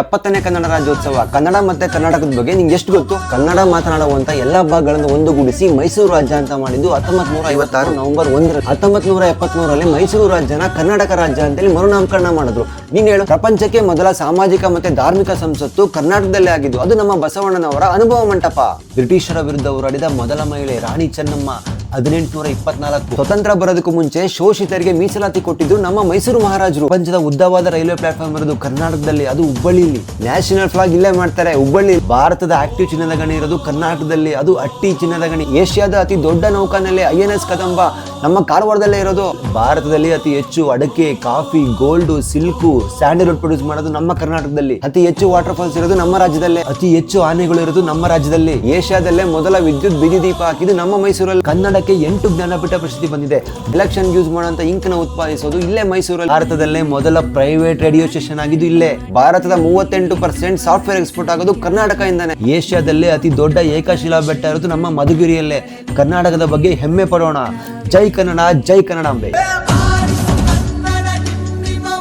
ಎಪ್ಪತ್ತನೇ ಕನ್ನಡ ರಾಜ್ಯೋತ್ಸವ, ಕನ್ನಡ ಮತ್ತೆ ಕರ್ನಾಟಕದ ಬಗ್ಗೆ ನಿಮ್ಗೆ ಎಷ್ಟು ಗೊತ್ತು? ಕನ್ನಡ ಮಾತನಾಡುವಂತ ಎಲ್ಲಾ ಭಾಗಗಳನ್ನು ಒಂದುಗೂಡಿಸಿ ಮೈಸೂರು ರಾಜ್ಯ ಅಂತ ಮಾಡಿದ್ದು ಹತ್ತೊಂಬತ್ ನೂರ ಐವತ್ತಾರು ನವೆಂಬರ್ ಒಂದರ ಹತ್ತೊಂಬತ್ ನೂರ ಎಪ್ಪತ್ಮೂರರಲ್ಲಿ ಮೈಸೂರು ರಾಜ್ಯನ ಕರ್ನಾಟಕ ರಾಜ್ಯ ಅಂತೇಳಿ ಮರುನಾಮಕರಣ ಮಾಡಿದ್ರು. ನೀನ್ ಹೇಳು, ಪ್ರಪಂಚಕ್ಕೆ ಮೊದಲ ಸಾಮಾಜಿಕ ಮತ್ತೆ ಧಾರ್ಮಿಕ ಸಂಸತ್ತು ಕರ್ನಾಟಕದಲ್ಲೇ ಆಗಿದ್ದು, ಅದು ನಮ್ಮ ಬಸವಣ್ಣನವರ ಅನುಭವ ಮಂಟಪ. ಬ್ರಿಟಿಷರ ವಿರುದ್ಧ ಹೋರಾಡಿದ ಮೊದಲ ಮಹಿಳೆ ರಾಣಿ ಚೆನ್ನಮ್ಮ ಹದಿನೆಂಟುನೂರ ಇಪ್ಪತ್ನಾಲ್ಕು ಸ್ವತಂತ್ರ ಬರೋದಕ್ಕೂ ಮುಂಚೆ ಶೋಷಿತರಿಗೆ ಮೀಸಲಾತಿ ಕೊಟ್ಟಿದ್ದು ನಮ್ಮ ಮೈಸೂರು ಮಹಾರಾಜರು. ಪ್ರಪಂಚದ ಉದ್ದವಾದ ರೈಲ್ವೆ ಪ್ಲಾಟ್ಫಾರ್ಮ್ ಇರೋದು ಕರ್ನಾಟಕದಲ್ಲಿ, ಅದು ಹುಬ್ಬಳ್ಳಿಲಿ ನ್ಯಾಷನಲ್ ಫ್ಲಾಗ್ ಇಲ್ಲೇ ಮಾಡ್ತಾರೆ ಹುಬ್ಬಳ್ಳಿ. ಭಾರತದ ಆಕ್ಟಿವ್ ಚಿನ್ನದ ಗಣಿ ಇರೋದು ಕರ್ನಾಟಕದಲ್ಲಿ, ಅದು ಅಟ್ಟಿ ಚಿನ್ನದ ಗಣಿ. ಏಷ್ಯಾದ ಅತಿ ದೊಡ್ಡ ನೌಕಾನಲ್ಲಿ ಐ ಎನ್ ಎಸ್ ಕದಂಬ. ನಮ್ಮ ಕಾರವಾರದಲ್ಲೇ ಇರೋದು. ಭಾರತದಲ್ಲಿ ಅತಿ ಹೆಚ್ಚು ಅಡಕೆ, coffee gold silk sandalwood produce ಮಾಡೋದು ನಮ್ಮ ಕರ್ನಾಟಕದಲ್ಲಿ. ಅತಿ ಹೆಚ್ಚು ವಾಟರ್ ಫಾಲ್ಸ್ ಇರೋದು ನಮ್ಮ ರಾಜ್ಯದಲ್ಲೇ. ಅತಿ ಹೆಚ್ಚು ಆನೆಗಳು ಇರೋದು ನಮ್ಮ ರಾಜ್ಯದಲ್ಲಿ. ಏಷ್ಯಾದಲ್ಲೇ ಮೊದಲ ವಿದ್ಯುತ್ ಬೀದಿ ದೀಪ ಹಾಕಿದ್ದು ನಮ್ಮ ಮೈಸೂರಲ್ಲಿ. ಕನ್ನಡಕ್ಕೆ ಎಂಟು ಜ್ಞಾನಪೀಠ ಪ್ರಶಸ್ತಿ ಬಂದಿದೆ. ಎಲೆಕ್ಷನ್ ಯೂಸ್ ಮಾಡುವಂತ ಇಂಕ್ನ ಉತ್ಪಾದಿಸೋದು ಇಲ್ಲೇ ಮೈಸೂರಲ್ಲಿ. ಭಾರತದಲ್ಲೇ ಮೊದಲ ಪ್ರೈವೇಟ್ ರೇಡಿಯೋ ಸ್ಟೇಷನ್ ಆಗಿದ್ದು ಇಲ್ಲೇ. ಭಾರತದ ಮೂವತ್ತೆಂಟು ಪರ್ಸೆಂಟ್ ಸಾಫ್ಟ್ವೇರ್ ಎಕ್ಸ್ಪೋರ್ಟ್ ಆಗೋದು ಕರ್ನಾಟಕದಿಂದಾನೆ. ಏಷ್ಯಾದಲ್ಲೇ ಅತಿ ದೊಡ್ಡ ಏಕಶಿಲಾ ಬೆಟ್ಟ ಇರೋದು ನಮ್ಮ ಮಧುಗಿರಿಯಲ್ಲೇ. ಕರ್ನಾಟಕದ ಬಗ್ಗೆ ಹೆಮ್ಮೆ ಪಡೋಣ. ಜೈ ಕನ್ನಡ ಜೈ ಕನ್ನಡಾಂಬೆ.